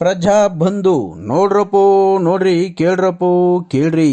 ಪ್ರಜಾ ಬಂಧು ನೋಡ್ರಪ್ಪೋ ನೋಡ್ರಿ ಕೇಳ್ರಪ್ಪೋ ಕೇಳ್ರಿ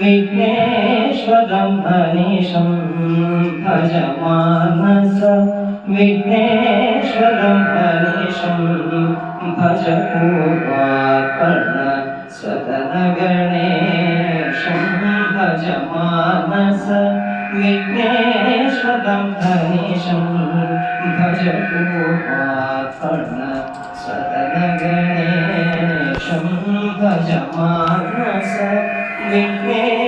ವಿಘ್ನೇ विश्वदं भनिशं भजमानस। विघ्नेश्वरं भनिशं भजपूर्वाकर्ण सदनगणेशं भजमानस। विघ्नेश्वरं भनिशं भजपूर्वाकर्ण सदनगणेशं भजमानस। विघ्ने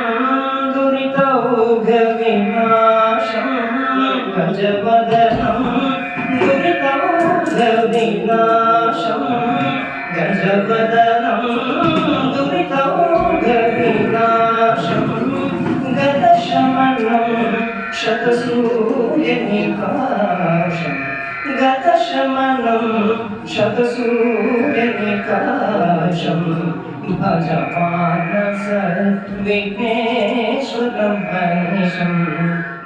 गजवदनं दुरितौघविनाशम् गजवदनं दुरितौघविनाशम् गतशमनं शतसूर्यनिकाशम् गतशमनं शतसूर्यनिकाशम् भज मानस विघ्नेश्वरं हनिशम्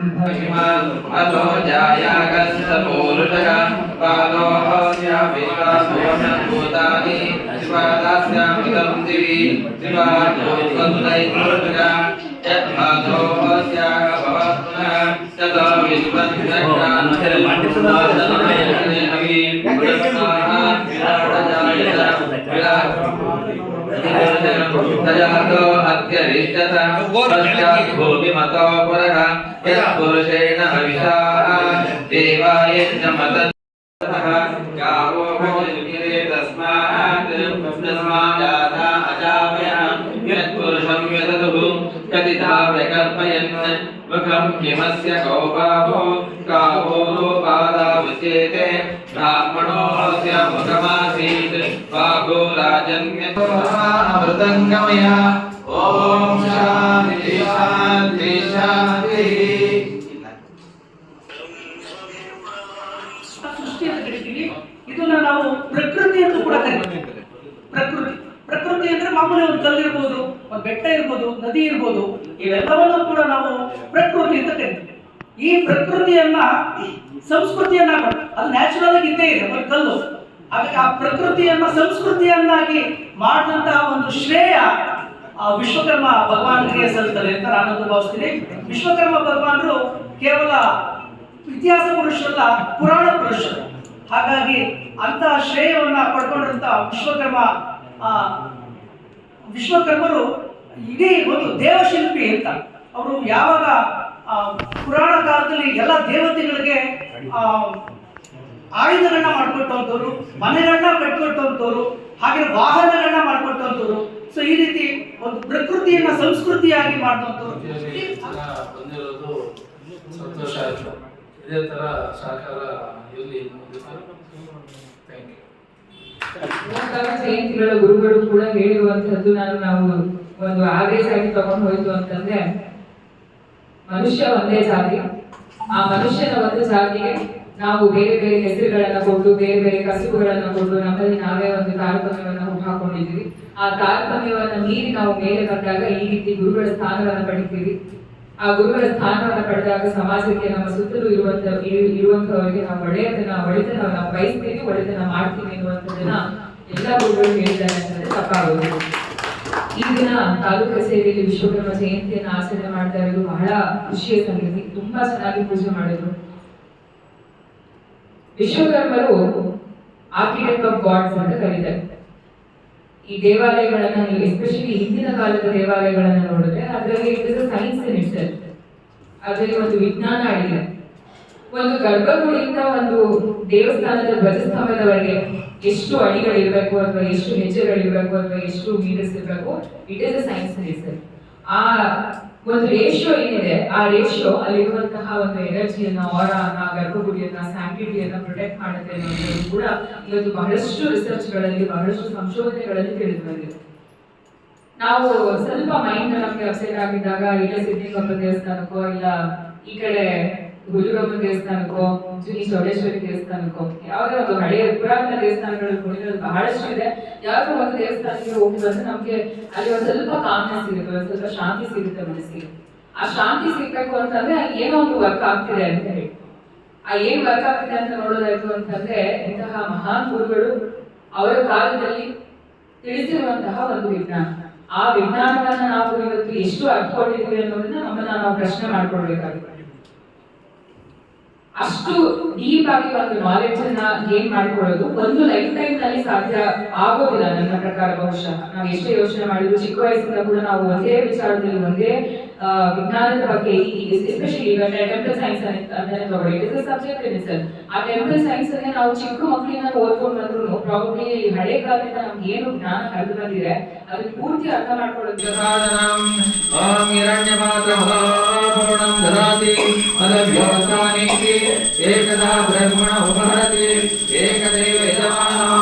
अथो जायागस्तपूरुषः पादोऽस्याभिश्वासोषभूतानि शिवादास्यामिदं दिवि शिवाभूतन्दैपुरुषः यद्भातोऽस्याः भवत्नः ततो विश्वस्य పురుషయాతో किमं किमस्य गोपाभो काभोरोपादामुच्येते ब्राह्मणोऽस्य मुखमासीत्। बाहो राजन्यमृतङ्गमया ॐ शा ಮಾಮೂಲಿ ಒಂದು ಕಲ್ಲು ಇರ್ಬೋದು ಒಂದು ಬೆಟ್ಟ ಇರ್ಬೋದು ನದಿ ಇರ್ಬೋದು ಇವೆಲ್ಲವನ್ನೂ ಕೂಡ ನಾವು ಪ್ರಕೃತಿ ಅಂತ ಕರಿತೀವಿ. ಈ ಪ್ರಕೃತಿಯನ್ನ ಸಂಸ್ಕೃತಿಯನ್ನ ಅದು ನ್ಯಾಚುರಲ್ ಆಗಿ ಇದ್ದೇ ಇದೆ ಒಂದು ಕಲ್ಲು. ಅದಕ್ಕೆ ಆ ಪ್ರಕೃತಿಯನ್ನ ಸಂಸ್ಕೃತಿಯನ್ನಾಗಿ ಮಾಡಿದಂತಹ ಒಂದು ಶ್ರೇಯ ಆ ವಿಶ್ವಕರ್ಮ ಭಗವಾನ್ಗೆ ಸಲ್ಲುತ್ತದೆ ಅಂತ ನಾನು ಭಾವಿಸ್ತೀನಿ. ವಿಶ್ವಕರ್ಮ ಭಗವಾನರು ಕೇವಲ ಇತಿಹಾಸ ಪುರುಷರಲ್ಲ ಪುರಾಣ ಪುರುಷರು. ಹಾಗಾಗಿ ಅಂತಹ ಶ್ರೇಯವನ್ನ ಪಡ್ಕೊಂಡಂತ ವಿಶ್ವಕರ್ಮ ಆ, ವಿಶ್ವಕರ್ಮರು ಇಡೀ ಒಂದು ದೇವಶಿಲ್ಪಿ ಅಂತ. ಅವರು ಯಾವಾಗ ಪುರಾಣ ಕಾಲದಲ್ಲಿ ಎಲ್ಲ ದೇವತೆಗಳಿಗೆ ಆಯುಧಗಳನ್ನ ಮಾಡಿಕೊಟ್ಟಂಥವ್ರು ಮನೆಗಳನ್ನ ಕಟ್ಕೊಟ್ಟಂಥವ್ರು, ಹಾಗೆ ವಾಹನಗಳನ್ನ ಮಾಡಿಕೊಟ್ಟಂಥವ್ರು, ಸೊ ಈ ರೀತಿ ಒಂದು ಪ್ರಕೃತಿಯನ್ನ ಸಂಸ್ಕೃತಿಯಾಗಿ ಮಾಡಿದಂಥವ್ರು. ಬಂದಿರೋದು ಸಂತೋಷ ಆಯಿತು. ಇದೇ ಸಹಕಾರ ಇರಲಿ ಥ್ಯಾಂಕ್ ಯು ಜಯಂತಿಗಳ ಗುರುಗಳು ಕೂಡ ಹೇಳಿರುವಂತದ್ದು ನಾನು ನಾವು ಒಂದು ಆದೇಶ ಆಗಿ ತಗೊಂಡು ಹೋಯ್ತು ಅಂತಂದ್ರೆ, ಮನುಷ್ಯ ಒಂದೇ ಜಾತಿ. ಆ ಮನುಷ್ಯನ ಒಂದು ಜಾತಿಗೆ ನಾವು ಬೇರೆ ಬೇರೆ ಹೆಸರುಗಳನ್ನ ಕೊಟ್ಟು, ಬೇರೆ ಬೇರೆ ಕಸುಬುಗಳನ್ನ ಕೊಟ್ಟು ನಮ್ಮಲ್ಲಿ ನಾವೇ ಒಂದು ತಾರತಮ್ಯವನ್ನ ಹುಟ್ಟಾಕೊಂಡಿದ್ದೀವಿ ಆ ತಾರತಮ್ಯವನ್ನ ಮೀರಿ ನಾವು ಮೇಲೆ ಬಂದಾಗ ಈ ರೀತಿ ಗುರುಗಳ ಸ್ಥಾನವನ್ನ ಪಡಿತೀವಿ. ಆ ಗುರುಗಳ ಸ್ಥಾನವನ್ನ ಪಡೆದಾಗ ಸಮಾಜಕ್ಕೆ ನಮ್ಮ ಸುತ್ತಲೂ ಇರುವಂತ ಇರು- ಇರುವಂತವರಿಗೆ ನಾವು ಒಳ್ಳೆಯದನ್ನ ಒಳಿತನ ನಾವು ಬಯಸ್ತೀವಿ ಒಳಿತನ ಮಾಡ್ತೀವಿ ಎಲ್ಲ ಗುರುಗಳು ಹೇಳಿದ್ದಾರೆ ಅಂತಂದ್ರೆ ತಪ್ಪಾಗೋದು. ಈ ದಿನ ತಾಲೂಕು ಸೇವೆಯಲ್ಲಿ ವಿಶ್ವಕರ್ಮ ಜಯಂತಿಯನ್ನು ಆಚರಣೆ ಮಾಡ್ತಾ ಇರೋದು ಬಹಳ ಖುಷಿಯ ಸಂಗತಿ. ತುಂಬಾ ಚೆನ್ನಾಗಿ ಪೂಜೆ ಮಾಡಿದ್ರು. ವಿಶ್ವಕರ್ಮರು ಆರ್ಕಿಟೆಕ್ಟ್ ಆಫ್ ಗಾಡ್ಸ್ ಅಂತ ಕರೀತಾರೆ. ಈ ದೇವಾಲಯಗಳನ್ನ ನೀವು ಎಸ್ಪೆಷಲಿ ಹಿಂದಿನ ಕಾಲದ ದೇವಾಲಯಗಳನ್ನ ನೋಡಿದ್ರೆ ಅದರಲ್ಲಿ ಸೈನ್ಸ್ ಇನ್ ಇಟ್ಸೆಲ್ಫ್ ಅದರಲ್ಲಿ ಒಂದು ವಿಜ್ಞಾನ ಅಡಿಗೆ ಒಂದು ಗರ್ಭಗುಡಿಯಿಂದ ಒಂದು ದೇವಸ್ಥಾನದ ಧ್ವಜಸ್ತಂಭದವರೆಗೆ ಎಷ್ಟು ಅಡಿಗಳಿರಬೇಕು ಅಥವಾ ಎಷ್ಟು ಹೆಜ್ಜೆಗಳಿರಬೇಕು ಅಥವಾ ಎಷ್ಟು ಮೀಟರ್ಸ್ ಇರಬೇಕು it is a science reason ಆ ಒಂದು ರೇಷಿಯೋ ಏನಿದೆ, ಆ ರೇಷಿಯೋ ಅಲ್ಲಿರುವಂತಹ ಒಂದು ಎನರ್ಜಿಯನ್ನ ಆರಾನ ಗರ್ಭಗುಡಿಯನ್ನ ಸ್ಯಾಂಕ್ಟಿಟಿಯನ್ನ ಪ್ರೊಟೆಕ್ಟ್ ಮಾಡುತ್ತೆ ಅನ್ನೋದು ಕೂಡ ಇವತ್ತು ಬಹಳಷ್ಟು ರಿಸರ್ಚ್ಗಳಲ್ಲಿ ಬಹಳಷ್ಟು ಸಂಶೋಧನೆಗಳಲ್ಲಿ ತಿಳಿದು ಬಂದಿದೆ ನಾವು ಸ್ವಲ್ಪ ಮೈಂಡ್ ನಮಗೆ ಅಪ್ಸೆಟ್ ಆಗಿದ್ದಾಗ, ಇಲ್ಲ ಸಿದ್ಧಿಗಪ್ಪ ದೇವಸ್ಥಾನಕ್ಕೋ, ಇಲ್ಲ ಈ ಕಡೆ ಗುರುಗಮ್ಮ ದೇವಸ್ಥಾನಕ್ಕೋ, ಶ್ರೀ ಚೌಡೇಶ್ವರಿ ದೇವಸ್ಥಾನಕ್ಕೋ, ಯಾವುದೇ ಒಂದು ಹಳೆಯ ಪುರಾತನ ದೇವಸ್ಥಾನಗಳು ಕುಣಿಗಳು ಬಹಳಷ್ಟು ಇದೆ. ಯಾವುದೋ ಒಂದು ದೇವಸ್ಥಾನಕ್ಕೆ ಹೋಗಿ ಬಂದ್ರೆ ನಮ್ಗೆ ಅಲ್ಲಿ ಒಂದು ಸ್ವಲ್ಪ ಕಾಮನೆ ಸಿಗುತ್ತೆ ಒಂದು ಸ್ವಲ್ಪ ಶಾಂತಿ ಸಿಗುತ್ತೆ ಮನಸ್ಸಿಗೆ. ಆ ಶಾಂತಿ ಸಿಗ್ಬೇಕು ಅಂತಂದ್ರೆ ಅಲ್ಲಿ ಏನೋ ಒಂದು ವರ್ಕ್ ಆಗ್ತಿದೆ ಅಂತ ಹೇಳಿ. ಆ ಏನ್ ವರ್ಕ್ ಆಗ್ತಿದೆ ಅಂತ ನೋಡೋದಾಯ್ತು ಅಂತಂದ್ರೆ ಇಂತಹ ಮಹಾನ್ ಗುರುಗಳು ಅವರ ಕಾಲದಲ್ಲಿ ತಿಳಿಸಿರುವಂತಹ ಒಂದು ವಿಜ್ಞಾನ. ಆ ವಿಜ್ಞಾನವನ್ನ ನಾವು ಇವತ್ತು ಎಷ್ಟು ಅರ್ಥಕೊಂಡಿದ್ವಿ ಅನ್ನೋದನ್ನ ನಮ್ಮನ್ನ ನಾವು ಪ್ರಶ್ನೆ ಮಾಡ್ಕೊಳ್ಬೇಕಾಗುತ್ತೆ ಅಷ್ಟು ಡೀಪ್ ಆಗಿ ಒಂದು ನಾಲೆಡ್ಜ್ ಅನ್ನ ಗೇನ್ ಮಾಡ್ಕೊಳ್ಳೋದು ಒಂದು ಲೈಫ್ ಟೈಮ್ನಲ್ಲಿ ಸಾಧ್ಯ ಆಗೋದಿಲ್ಲ ನನ್ನ ಪ್ರಕಾರ ಬಹುಶಃ. ನಾವು ಎಷ್ಟೇ ಯೋಚನೆ ಮಾಡಿದ್ರು ಚಿಕ್ಕ ವಯಸ್ಸಿಂದ ಕೂಡ ನಾವು ಒಂದೇ ವಿಚಾರದಲ್ಲಿ, ಒಂದೇ ವಿಜ್ಞಾನದ ಬಗ್ಗೆ ಎಸ್ಪೆಷಲಿ ಈಗ ಟೆಂಪಲ್ ಸೈನ್ಸ್ ಅಂತಾನೆ ತಗೊಳ್ಳಿ. ಇಸ್ ಸಬ್ಜೆಕ್ಟ್ ಇದೆ ಸರ್ ಆ ಟೆಂಪಲ್ ಸೈನ್ಸ್ ಅನ್ನ ನಾವು ಚಿಕ್ಕ ಮಕ್ಕಳಿಂದ ಓದ್ಕೊಂಡು ಬಂದ್ರು ಪ್ರಾಬಬ್ಲಿ ಹಳೆ ಕಾಲದಿಂದ ನಮ್ಗೆ ಏನು ಜ್ಞಾನ ಹರಿದು ಬಂದಿದೆ. ಅದನ್ನ ಪೂರ್ತಿ ಅರ್ಥ ಮಾಡ್ಕೊಳ್ಳೋದು. ददाति तदभ्यवसानेति एकदा ब्रह्मण उपहरति एकदेव यजमानः